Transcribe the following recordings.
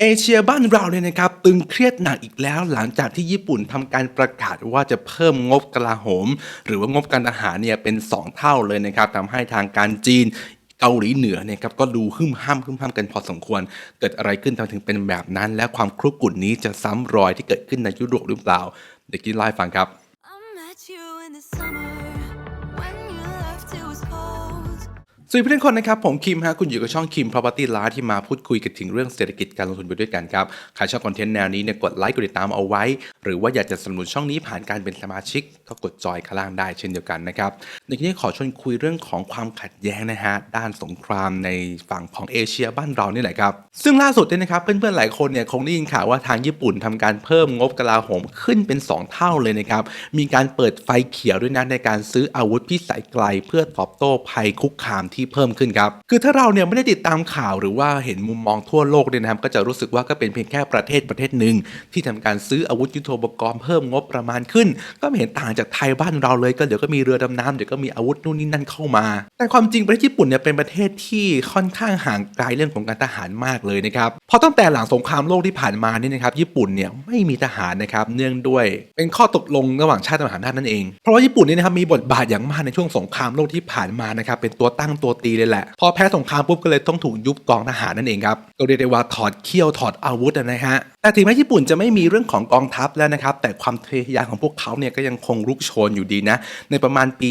เอเชียบ้านเราเนี่ยนะครับตึงเครียดหนักอีกแล้วหลังจากที่ญี่ปุ่นทำการประกาศว่าจะเพิ่มงบกลาโหม หรือว่างบการทหารเนี่ยเป็น 2 เท่าเลยนะครับทำให้ทางการจีนเกาหลีเหนือเนี่ยครับก็ดูหึ่มห้ามหึ่มห้ามกันพอสมควร เกิดอะไรขึ้นทำไมถึงเป็นแบบนั้น และความครุกรุ่นนี้จะซ้ำรอยที่เกิดขึ้นในยุโรปหรือเปล่า เด็กที่ไล่าให้ฟังครับ I met you in the summer สวัสดีเพื่อนๆคนนะครับผมคิมฮะคุณอยู่กับช่องคิม Property Live ที่มาพูดคุยกันถึงเรื่องเศรษฐกิจการลงทุนไปด้วยกันครับใครชอบคอนเทนต์แนวนี้เนี่ยกดไลค์กดติดตามเอาไว้ หรือว่าอยากจะสนับสนุนช่องนี้ผ่านการเป็นสมาชิก ก็กดจอยข้างล่างได้เช่นเดียวกันนะครับในที่นี้ขอชวนคุยเรื่องของความขัดแย้งนะฮะด้านสงครามในฝั่งของเอเชียบ้านเรานี่แหละครับซึ่งล่าสุดเนี่ยนะครับเพื่อนๆหลายคนเนี่ยคงได้ยินข่าวว่าทางญี่ปุ่นทำการเพิ่มงบกลาโหมขึ้นเป็น 2 เท่าเลยนะครับมีการเปิดไฟเขียวด้วยนะในการซื้ออาวุธพิสัยไกล เพื่อตอบโต้ภัยคุกคามที่เพิ่มขึ้นครับ คือถ้าเราเนี่ยไม่ได้ติดตามข่าวหรือว่าเห็นมุมมองทั่วโลกเนี่ยนะครับก็จะรู้สึกว่าก็เป็นเพียงแค่ประเทศประเทศหนึ่งที่ทำการซื้ออาวุธยุทโธปกรณ์เพิ่มงบประมาณขึ้น ก็ไม่เห็นต่างจากไทยบ้านเราเลยก็เดี๋ยวก็มีเรือดำน้ำเดี๋ยวก็มีอาวุธนู่นนี่นั่นเข้ามา แต่ความจริงประเทศญี่ปุ่นเนี่ยเป็นประเทศที่ค่อนข้างห่างไกลเรื่องของการทหารมากเลยนะครับเพราะตั้งแต่หลังสงครามโลกที่ผ่านมานี่นะครับญี่ปุ่นเนี่ยไม่มีทหารนะครับเนื่องด้วยเป็นข้อตกลงระหว่างชาติทหารนั่นเองเพราะว่าญี่ปุ่นเนี่ยนะครับมีบทบาทอย่างมากในช่วงสงครามโลกที่ผ่านมานะครับเป็นตัวตั้งตัวตีเลยแหละ พอแพ้สงครามปุ๊บก็เลยต้องถูกยุบกองทหารนั่นเองครับก็เรียกได้ว่าถอดเขี้ยวถอดอาวุธนะฮะ แต่ถึงแม้ญี่ปุ่นจะไม่มีเรื่องของกองทัพแล้วนะครับ แต่ความทะเยอทะยานของพวกเขาเนี่ยก็ยังคงลุกโชนอยู่ดีนะ ในประมาณปี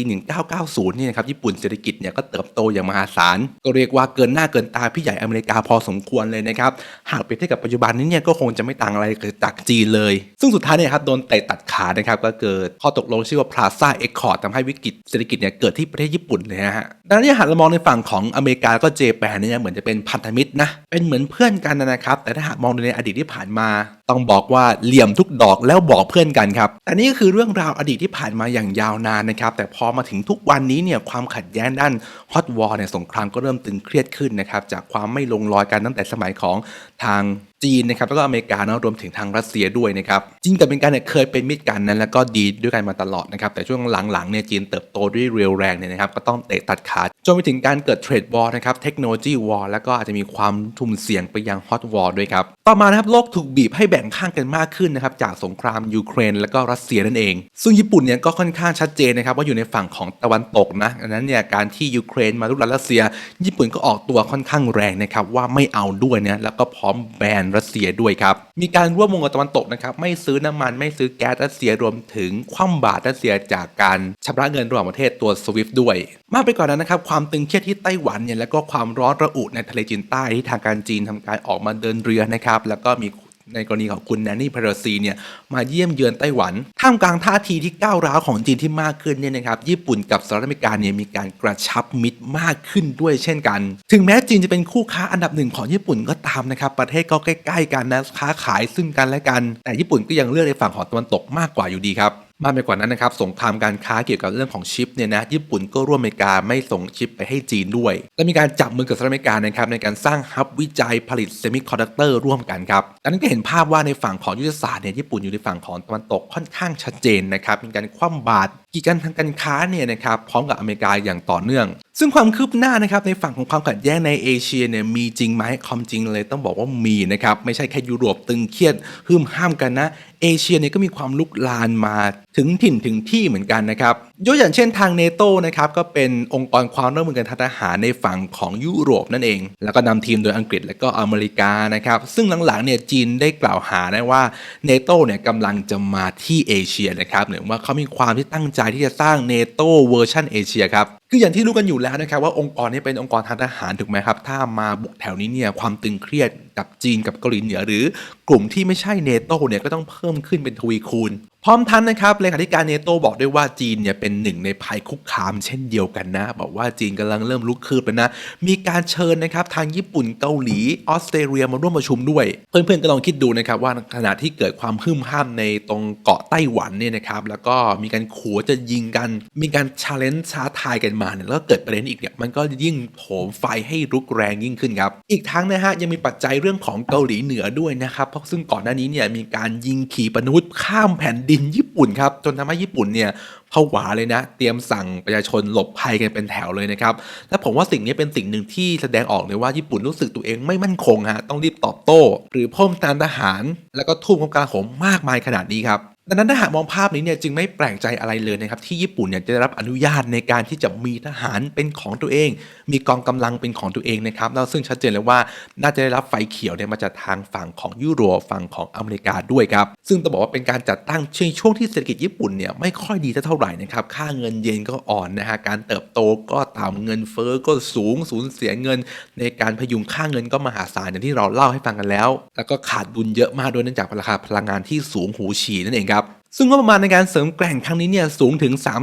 1990 เนี่ยนะครับญี่ปุ่นเศรษฐกิจเนี่ยก็เติบโตอย่างมหาศาล ก็เรียกว่าเกินหน้าเกินตาพี่ใหญ่อเมริกาพอสมควรเลยนะครับ หากเปรียบเทียบกับปัจจุบันนี้เนี่ยก็คงจะไม่ต่างอะไรจากจีนเลย ซึ่งสุดท้ายเนี่ยครับโดนเตะตัดขานะครับก็เกิดข้อตกลงชื่อว่า Plaza Accord ทำให้วิกฤตเศรษฐกิจเนี่ยเกิดที่ประเทศญี่ปุ่นเลยนะฮะดังนั้นหากเรามองในฝั่งของอเมริกาก็เจแปนเนี่ยเหมือนจะเป็นพันธมิตรนะเป็นเหมือนเพื่อนกันนะครับแต่ถ้าหากมองในอดีตที่ผ่านมามา ต้องบอกว่าเหลี่ยมทุกดอกแล้วบอกเพื่อนกันครับแต่นี่ก็คือเรื่องราวอดีตที่ผ่านมาอย่างยาวนานนะครับ แต่พอมาถึงทุกวันนี้เนี่ยความขัดแย้งด้านฮอตวอร์เนี่ยสงครามก็เริ่มตึงเครียดขึ้นนะครับ จากความไม่ลงรอยกันตั้งแต่สมัยของทางจีนนะครับแล้วก็อเมริกาเนอะรวมถึงทางรัสเซียด้วยนะครับจีนกับอเมริกาเนี่ยเคยเป็นมิตรกันนั้นแล้วก็ดีด้วยกันมาตลอดนะครับแต่ช่วงหลังๆเนี่ยจีนเติบโตด้วยเร็วแรงเนี่ยนะครับก็ต้องเตะตัดขาดจนไปถึงการเกิดเทรดวอร์นะครับเทคโนโลยีวอร์แล้วก็อาจจะมีความทุ่มเสี่ยงไปยังฮอตวอร์ด้วยครับต่อมานะครับโลกถูกบีบให้แบ่งข้างกันมากขึ้นนะครับจากสงครามยูเครน แล้วก็รัสเซียนั่นเอง ซึ่งญี่ปุ่นเนี่ยก็ค่อนข้างชัดเจนนะครับว่าอยู่ในฝั่งของตะวันตกนะดังนั้นเนี่ยการที่ยูเครนมาลุกรานรัสเซีย ญี่ปุ่นก็ออกตัวค่อนข้างแรงนะครับว่าไม่เอาด้วยนะแล้วก็พร้อมแบนรัสเซียด้วยครับมีการร่วมมือกับตะวันตกนะครับไม่ซื้อน้ำมันไม่ซื้อแก๊สรัสเซียรวมถึงคว่ำบาตรรัสเซียจากการชำระเงินระหว่างประเทศตัวสวิฟด้วย มากไปกว่านนั้นนะครับความตึงเครียดที่ไต้หวันเนี่ยแล้วก็ความร้อนระอุในทะเลจีนใต้ที่ทางการจีนทำการออกมาเดินเรือนะครับแล้วก็มี ในกรณีของคุณแนนนี่เพโรซีเนี่ยมาเยี่ยมเยือนไต้หวัน ท่ามกลางท่าทีที่ก้าวร้าวของจีนที่มากขึ้นเนี่ยนะครับญี่ปุ่นกับสหรัฐอเมริกาเนี่ยมีการกระชับมิตรมากขึ้นด้วยเช่นกัน ถึงแม้จีนจะเป็นคู่ค้าอันดับหนึ่งของญี่ปุ่นก็ตามนะครับประเทศก็ใกล้ๆกันนะค้าขายซึ่งกันและกัน แต่ญี่ปุ่นก็ยังเลือกในฝั่งของตะวันตกมากกว่าอยู่ดีครับ มากไปกว่านั้นนะครับสงครามการค้าเกี่ยวกับเรื่องของชิปเนี่ยนะญี่ปุ่นก็ร่วมอเมริกาไม่ส่งชิปไปให้จีนด้วย และมีการจับมือกับสหรัฐอเมริกานะครับในการสร้างฮับวิจัยผลิตเซมิคอนดักเตอร์ร่วมกันครับดังนั้นก็เห็นภาพว่าในฝั่งของยุทธศาสตร์เนี่ยญี่ปุ่นอยู่ในฝั่งของตะวันตกค่อนข้างชัดเจนนะครับมีการคว่ำบาตร กีดกันทางการค้าเนี่ยนะครับพร้อมกับอเมริกาอย่างต่อเนื่อง ซึ่งความคืบหน้านะครับในฝั่งของความขัดแย้งในเอเชียเนี่ยมีจริงไหมความจริงเลยต้องบอกว่ามีนะครับไม่ใช่แค่ยุโรปตึงเครียดหึมห้ามกันนะเอเชียเนี่ยก็มีความลุกลามมาถึงถิ่นถึงที่เหมือนกันนะครับยกอย่างเช่นทางเนโตนะครับก็เป็นองค์กรความร่วมมือกันทางทหารในฝั่งของยุโรปนั่นเอง แล้วก็นำทีมโดยอังกฤษและก็อเมริกานะครับซึ่งหลังๆเนี่ยจีนได้กล่าวหานะว่าเนโตเนี่ยกำลังจะมาที่เอเชียนะครับหรือว่าเขามีความที่ตั้งใจที่จะสร้างเนโตเวอร์ชันเอเชียครับคืออย่างที่รู้กันอยู่แล้วนะครับว่าองค์กรนี้เป็นองค์กรทางทหารถูกไหมครับ ถ้ามาบุกแถวนี้เนี่ยความตึงเครียดกับจีนกับเกาหลีเหนือหรือกลุ่มที่ไม่ใช่เนโตเนี่ยก็ต้องเพิ่มขึ้นเป็นทวีคูณ พร้อมทั้นนะครับเลขาธิการเนโตบอกด้วยว่าจีนเนี่ยเป็นหนึ่งในภัยคุกคามเช่นเดียวกันนะ บอกว่าจีนกำลังเริ่มลุกคืบแล้วนะ มีการเชิญนะครับทางญี่ปุ่นเกาหลีออสเตรเลียมาร่วมประชุมด้วย เพื่อนๆก็ลองคิดดูนะครับว่าขณะที่เกิดความหึ่มห้ามในตรงเกาะไต้หวันเนี่ยนะครับแล้วก็มีการขู่จะยิงกัน มีการชาเลนจ์ท้าทายกันมาเนี่ยแล้วกเกิดประเด็นอีกเนี่ยมันก็ยิ่งโถมไฟให้รุกแรงยิ่งขึ้นครับ อีกทั้งนะฮะยังมีปัจจัยเรื่องของเกาหลีเหนือด้วยนะครับเพราะซึ่งก่อนหน้านี้เนี่ยมีการยิงขีปนาวุธข้ามแผ่นดินญี่ปุ่นครับจนทำให้ญี่ปุ่นเนี่ยผวาเลยนะ เตรียมสั่งประชาชนหลบภัยกันเป็นแถวเลยนะครับ และผมว่าสิ่งนี้เป็นสิ่งหนึ่งที่แสดงออกเลยว่าญี่ปุ่นรู้สึกตัวเองไม่มั่นคงฮะต้องรีบตอบโต้ หรือเพิ่มตามทหาร แล้วก็ทุ่มกำลังโหมมากมายขนาดนี้ครับ ดังนั้นถ้าหากมองภาพนี้เนี่ยจึงไม่แปลกใจอะไรเลยนะครับที่ญี่ปุ่นเนี่ยจะได้รับอนุญาตในการที่จะมีทหารเป็นของตัวเอง มีกองกำลังเป็นของตัวเองนะครับแล้วซึ่งชัดเจนเลยว่าน่าจะได้รับไฟเขียวเนี่ยมาจากทางฝั่งของยุโรปฝั่งของอเมริกาด้วยครับซึ่งต้องบอกว่าเป็นการจัดตั้งในช่วงที่เศรษฐกิจญี่ปุ่นเนี่ยไม่ค่อยดีเท่าไหร่นะครับค่าเงินเยนก็อ่อนนะฮะการเติบโตก็ต่ำเงินเฟ้อก็สูงสูญเสียเงิน ในการพยุงค่าเงินก็มหาศาลอย่างที่เราเล่าให้ฟังกันแล้ว แล้วก็ขาดดุลเยอะมากด้วยเนื่องจากราคาพลังงานที่สูงหูฉี่นั่นเองครับ ซึ่งงบประมาณในการเสริมแกร่งครั้งนี้เนี่ยสูงถึง 3 2 0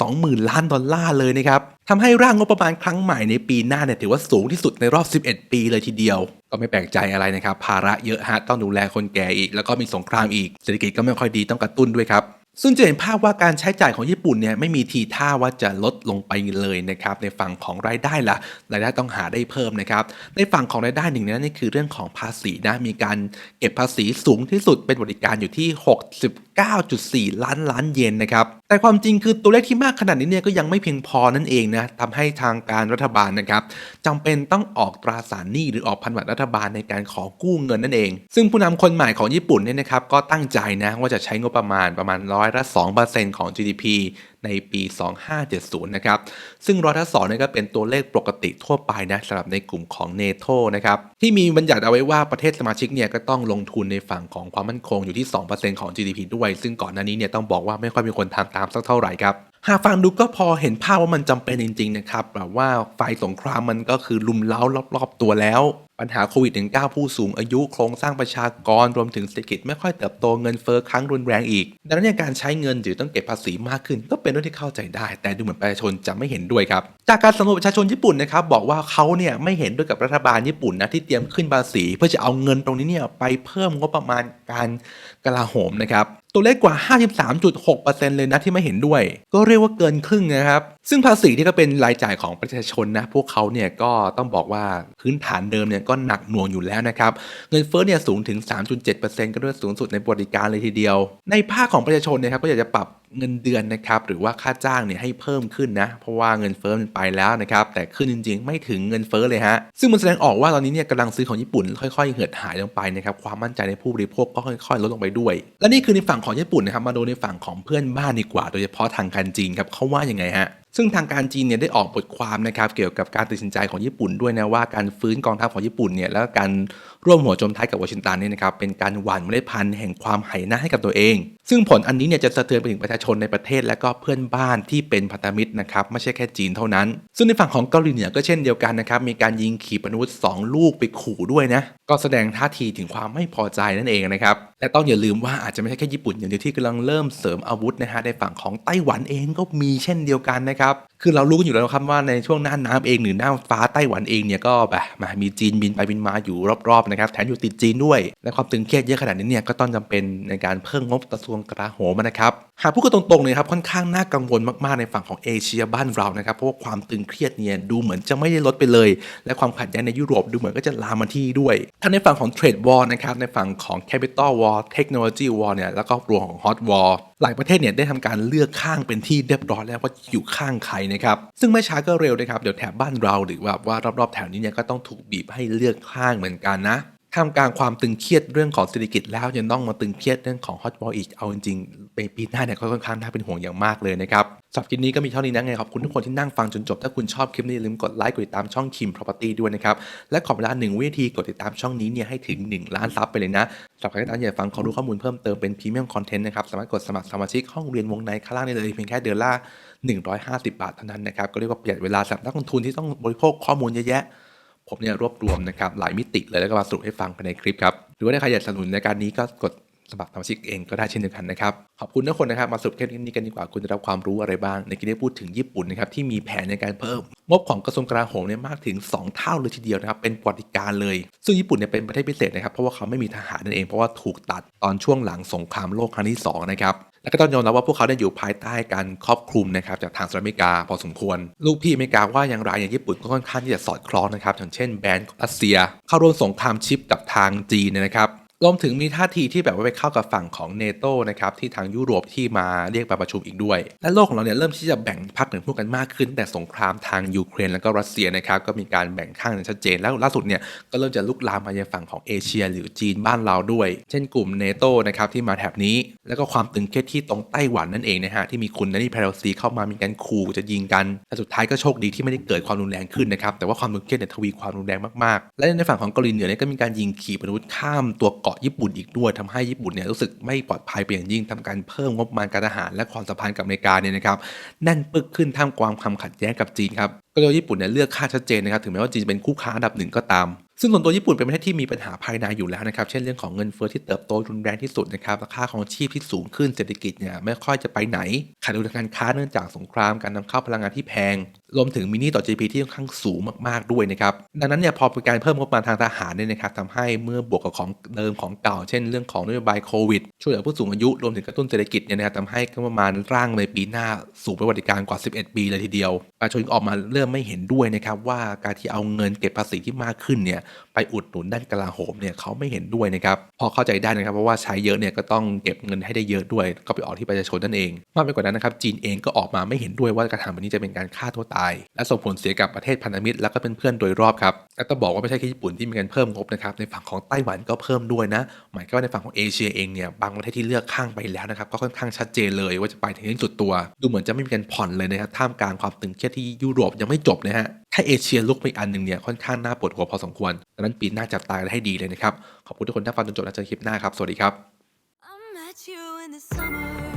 0 0 0 ล้านดอลลาร์เลยนะครับทำให้ร่างงบประมาณครั้งใหม่ในปีหน้าเนี่ยถือว่าสูงที่สุดในรอบ 11 ปีเลยทีเดียว ก็ไม่แปลกใจอะไรนะครับ ภาระเยอะฮะต้องดูแลคนแก่อีก แล้วก็มีสงครามอีกเศรษฐกิจก็ไม่ค่อยดีต้องกระตุ้นด้วยครับ ซึ่งจะเห็นภาพว่าการใช้จ่ายของญี่ปุ่นเนี่ยไม่มีทีท่าว่าจะลดลงไปเลยนะครับในฝั่งของรายได้ละรายได้ต้องหาได้เพิ่มนะครับในฝั่งของรายได้หนึ่งนั้นนี่คือเรื่องของภาษีนะมีการเก็บภาษีสูงที่สุดเป็นบริการอยู่ที่ 69.4 ล้านล้านเยนนะครับแต่ความจริงคือตัวเลขที่มากขนาดนี้เนี่ยก็ยังไม่เพียงพอนั่นเองนะทำให้ทางการรัฐบาลนะครับจำเป็นต้องออกตราสารหนี้หรือออกพันธบัตรรัฐบาลในการขอกู้เงินนั่นเอง ซึ่งผู้นำคนใหม่ของญี่ปุ่นเนี่ยนะครับก็ตั้งใจนะว่าจะใช้งบประมาณประมาณร้อยอยละ 2%ของ GDP ในปี 2570 นะครับ ซึ่งร้อยละสองนี่ก็เป็นตัวเลขปกติทั่วไปนะสำหรับในกลุ่มของเนโ o นะครับ ที่มีบัญญัติเอาไว้ว่าประเทศสมาชิกเนี่ยก็ต้องลงทุนในฝั่งของความมั่นคงอยู่ที่ 2%ของ GDP ด้วย ซึ่งก่อนหน้านี้เนี่ยต้องบอกว่าไม่ค่อยมีคนทำตามสักเท่าไหร่ครับหากฟังดูก็พอเห็นภาพว่ามันจำเป็นจริงๆนะครับแบบว่าไฟสงครามมันก็คือลุมเล้ารอบๆตัวแล้ว ปัญหาโควิด -19 ผู้สูงอายุโครงสร้างประชากรรวมถึงเศรษฐกิจไม่ค่อยเติบโตเงินเฟ้อครั้งรุนแรงอีก ดังนั้นการใช้เงินหรือต้องเก็บภาษีมากขึ้น ก็เป็นเรื่องที่เข้าใจได้ แต่ดูเหมือนประชาชนจะไม่เห็นด้วยครับ จากการสำรวจประชาชนญี่ปุ่นนะครับบอกว่าเขาเนี่ยไม่เห็นด้วยกับรัฐบาลญี่ปุ่นนะที่เตรียมขึ้นภาษี เพื่อจะเอาเงินตรงนี้เนี่ยไปเพิ่มงบประมาณการกลาโหมนะครับตัวเลขกว่า 53.6%เลยนะที่ไม่เห็นด้วย ก็เรียกว่าเกินครึ่งนะครับ ซึ่งภาษีที่ก็เป็นรายจ่ายของประชาชนนะพวกเขาเนี่ยก็ต้องบอกว่าพื้นฐานเดิมเนี่ยก็หนักหน่วงอยู่แล้วนะครับเงินเฟ้อเนี่ยสูงถึง 3.7%ก็ด้วยสูงสุดในบริการเลยทีเดียว ในภาคของประชาชนเนี่ยครับก็อยากจะปรับ เงินเดือนนะครับหรือว่าค่าจ้างเนี่ยให้เพิ่มขึ้นนะเพราะว่าเงินเฟ้อมันไปแล้วนะครับแต่ขึ้นจริง ๆ ไม่ถึงเงินเฟ้อเลยฮะซึ่งมันแสดงออกว่าตอนนี้เนี่ยกำลังซื้อของญี่ปุ่นค่อยๆเหือดหายลงไปนะครับความมั่นใจในผู้บริโภคก็ค่อยๆ ลดลงไปด้วย และนี่คือในฝั่งของญี่ปุ่นนะครับมาดูในฝั่งของเพื่อนบ้านดีกว่า โดยเฉพาะทางการจีนครับเขาว่ายังไงฮะซึ่งทางการจีนเนี่ยได้ออกบทความนะครับเกี่ยวกับการตัดสินใจของญี่ปุ่นด้วยนะว่าการฟื้นกองทัพของญี่ปุ่นเนี่ยแล้วก็การร่วมหัวจมท้ายกับวอชิงตันเนี่ยนะครับเป็นการหว่านเมล็ดพันธุ์แห่งความไหหน้าให้กับตัวเอง ซึ่งผลอันนี้เนี่ยจะสะเทือนไปถึงประชาชนในประเทศและก็เพื่อนบ้านที่เป็นพันธมิตรนะครับไม่ใช่แค่จีนเท่านั้น ซึ่งในฝั่งของเกาหลีเหนือก็เช่นเดียวกันนะครับมีการยิงขีปนาวุธสองลูกไปขู่ด้วยนะก็แสดงท่าทีถึงความไม่พอใจนั่นเองนะครับ และต้องอย่าลืมว่าอาจจะไม่ใช่แค่ญี่ปุ่นอย่างเดียวที่กำลังเริ่มเสริมอาวุธนะฮะในฝั่งของไต้หวันเองก็มีเช่นเดียวกันนะครับคือเรารู้กันอยู่แล้วครับว่าในช่วงหน้าน้ำเองหรือหน้าฟ้าไต้หวันเองเนี่ยก็แบบมามีจีนบินไปบินมาอยู่รอบๆนะครับแถมอยู่ติดจีนด้วย และความตึงเครียดเยอะขนาดนี้เนี่ยก็ต้องจำเป็นในการเพิ่มงบกระทรวงกลาโหมนะครับ หากพูดกันตรงๆเลยครับค่อนข้างน่ากังวลมากๆในฝั่งของเอเชียบ้านเรานะครับเพราะว่าความตึงเครียดเนี่ยดูเหมือนจะไม่ได้ลดไปเลย และความขัดแย้งในยุโรปดูเหมือนก็จะลามมาที่ด้วยทั้งในฝั่งของเทรดวอร์นะครับในฝั่งของ Capital War Technology War เนี่ยแล้วก็รวมของ Hot War หลายประเทศเนี่ยได้ทำการเลือกข้างเป็นที่เรียบร้อยแล้วว่าอยู่ข้างใครนะครับซึ่งไม่ช้าก็เร็วนะครับเดี๋ยวแถบบ้านเราหรือว่าว่ารอบๆแถวนี้เนี่ยก็ต้องถูกบีบให้เลือกข้างเหมือนกันนะ ท่ามกลางความตึงเครียดเรื่องของเศรษฐกิจแล้วยังต้องมาตึงเครียดเรื่องของ Hot War อีกเอาจริงๆในปีหน้าเนี่ยก็ค่อนข้างน่าเป็นห่วงอย่างมากเลยนะครับสำหรับคลิปนี้ก็มีเท่านี้นะไงขอบคุณทุกคนที่นั่งฟังจนจบ ถ้าคุณชอบคลิปนี้อย่าลืมกดไลค์กดติดตามช่องคิม Property ด้วยนะครับ และขอเวลาหนึ่งวินาทีกดติดตามช่องนี้เนี่ยให้ถึง 1 ล้านซับไปเลยนะสำหรับใครที่อยากฟังความรู้ข้อมูลเพิ่มเติมเป็นพรีเมียมคอนเทนต์นะครับสามารถกดสมัครสมาชิกห้องเรียนวงในข้างล่างได้เลยเพียงแค่เดือนละ150 บาทเท่านั้นนะครับก็เรียกว่าประหยัดเวลาสำหรับนักลงทุนที่ต้องบริโภคข้อมูลเยอะแยะ ผมเนี่ยรวบรวมนะครับหลายมิติเลยแล้วก็มาสรุปให้ฟังภายในคลิปครับหรือว่าถ้าใครอยากสนับสนุนในการนี้ก็กด สมัครสมาชิกเองก็ได้เช่นเดียวกันนะครับ ขอบคุณทุกคนนะครับมาสรุปแค่นี้กันดีกว่าคุณจะรับความรู้อะไรบ้าง ในคลิปนี้พูดถึงญี่ปุ่นนะครับที่มีแผนในการเพิ่มงบของกระทรวงกลาโหมเนี่ยมากถึง 2 เท่าเลยทีเดียวนะครับเป็นประวัติการเลย ซึ่งญี่ปุ่นเนี่ยเป็นประเทศพิเศษนะครับเพราะว่าเขาไม่มีทหารนั่นเองเพราะว่าถูกตัดตอนช่วงหลังสงครามโลกครั้งที่สองนะครับและก็ต้องยอมรับว่าพวกเขาได้อยู่ภายใต้การครอบคลุมนะครับจากทางสหรัฐอเมริกาพอสมควร ลูกพี่อเมริกาว่าอย่างไรอย่างญี่ปุ่นก็ค่อนข้างที่จะสอดคล้องนะครับอย่างเช่นแบรนด์รัสเซีย เข้าร่วมสงครามชิปกับทางจีนนะครับ รวมถึงมีท่าทีที่แบบว่าไปเข้ากับฝั่งของเนโตนะครับที่ทางยุโรปที่มาเรียกประชุมอีกด้วย และโลกของเราเนี่ยเริ่มที่จะแบ่งพรรคแบ่งพวกกันมากขึ้น แต่สงครามทางยูเครนแล้วก็รัสเซียนะครับก็มีการแบ่งข้างอย่างชัดเจน แล้วล่าสุดเนี่ยก็เริ่มจะลุกลามมายังฝั่งของเอเชีย หรือจีนบ้านเราด้วย เช่นกลุ่มเนโตนะครับที่มาแถบนี้ แล้วก็ความตึงเครียดที่ตรงไต้หวันนั่นเองนะฮะที่มีคุณนันนี่เพโลซีเข้ามามีการขู่จะยิงกันแต่สุดท้ายก็โชคดีที่ไม่ได้เกิดความรุนแรงขึ้นนะครับแต่ว่าความตึงเครียดเนี่ยทวีความรุนแรงมากๆ และในฝั่งของเกาหลีเหนือเนี่ยก็มีการยิงขีปนาวุธข้ามตัวเกาะญี่ปุ่นอีกด้วยทำให้ญี่ปุ่นเนี่ยรู้สึกไม่ปลอดภัยเป็นอย่างยิ่งทำการเพิ่มงบประมาณการทหารและความสัมพันธ์กับอเมริกาเนี่ยนะครับแน่นปึกขึ้นท่ามกลางความขัดแย้งกับจีนครับก็เลยญี่ปุ่นเนี่ยเลือกค่าชัดเจนนะครับถึงแม้ว่าจีนเป็นคู่ค้าอันดับหนึ่งก็ตาม ซึ่งส่วนตัวญี่ปุ่นเป็นประเทศที่มีปัญหาภายในอยู่แล้วนะครับ เช่นเรื่องของเงินเฟ้อที่เติบโตรุนแรงที่สุดนะครับราคาของชีพที่สูงขึ้นเศรษฐกิจเนี่ยไม่ค่อยจะไปไหนขาดดุลการค้าเนื่องจากสงครามการนำเข้าพลังงานที่แพง รวมถึงมินิต่อ GDP ที่ค่อนข้างสูงมากๆด้วยนะครับ ดังนั้นเนี่ยพอเป็นการเพิ่มงบประมาณทางทหารเนี่ยนะครับทำให้เมื่อบวกกับของเดิมของเก่า เช่นเรื่องของนโยบายโควิด ช่วยเหลือผู้สูงอายุ รวมถึงกระตุ้นเศรษฐกิจเนี่ยนะครับทำให้งบประมาณร่างในปีหน้าสูงเป็นประวัติการกว่า 11 ปีเลยทีเดียวประชาชนออกมาเริ่มไม่เห็นด้วยนะครับว่าการที่เอาเงินเก็บภาษีที่มากขึ้นเนี่ยไปอุดหนุนด้านกลาโหมเนี่ยเขาไม่เห็นด้วยนะครับพอเข้าใจได้นะครับเพราะว่าใช้เยอะเนี่ยก็ต้องเก็บเงินให้ได้เยอะด้วย ก็ไปออกที่ประชาชนนั่นเองมากไปกว่านั้นนะครับจีนเองก็ออกมาไม่เห็นด้วยว่าการทำแบบนี้จะเป็นการฆ่าตัวตาย และส่งผลเสียกับประเทศพันธมิตรแล้วก็เป็นเพื่อนโดยรอบครับและต้องบอกว่าไม่ใช่แค่ญี่ปุ่นที่มีการเพิ่มงบนะครับในฝั่งของไต้หวันก็เพิ่มด้วยนะหมายก็ว่าในฝั่งของเอเชียเองเนี่ยบางประเทศที่เลือกข้างไปแล้วนะครับก็ค่อนข้างชัดเจนเลยว่าจะไปถึงที่สุดตัว ดูเหมือนจะไม่มีการผ่อนเลยนะครับท่ามกลางความตึงเครียดที่ยุโรปยังไม่จบนะฮะถ้าเอเชียลุกไปอันหนึ่งเนี่ยค่อนข้างน่าปวดหัวพอสมควรดังนั้นปีหน้าจับตากันให้ดีเลยนะครับขอบคุณทุกคนที่ฟังจนจบและเจอคลิปหน้าครับสวัสดีครับ I met you in the summer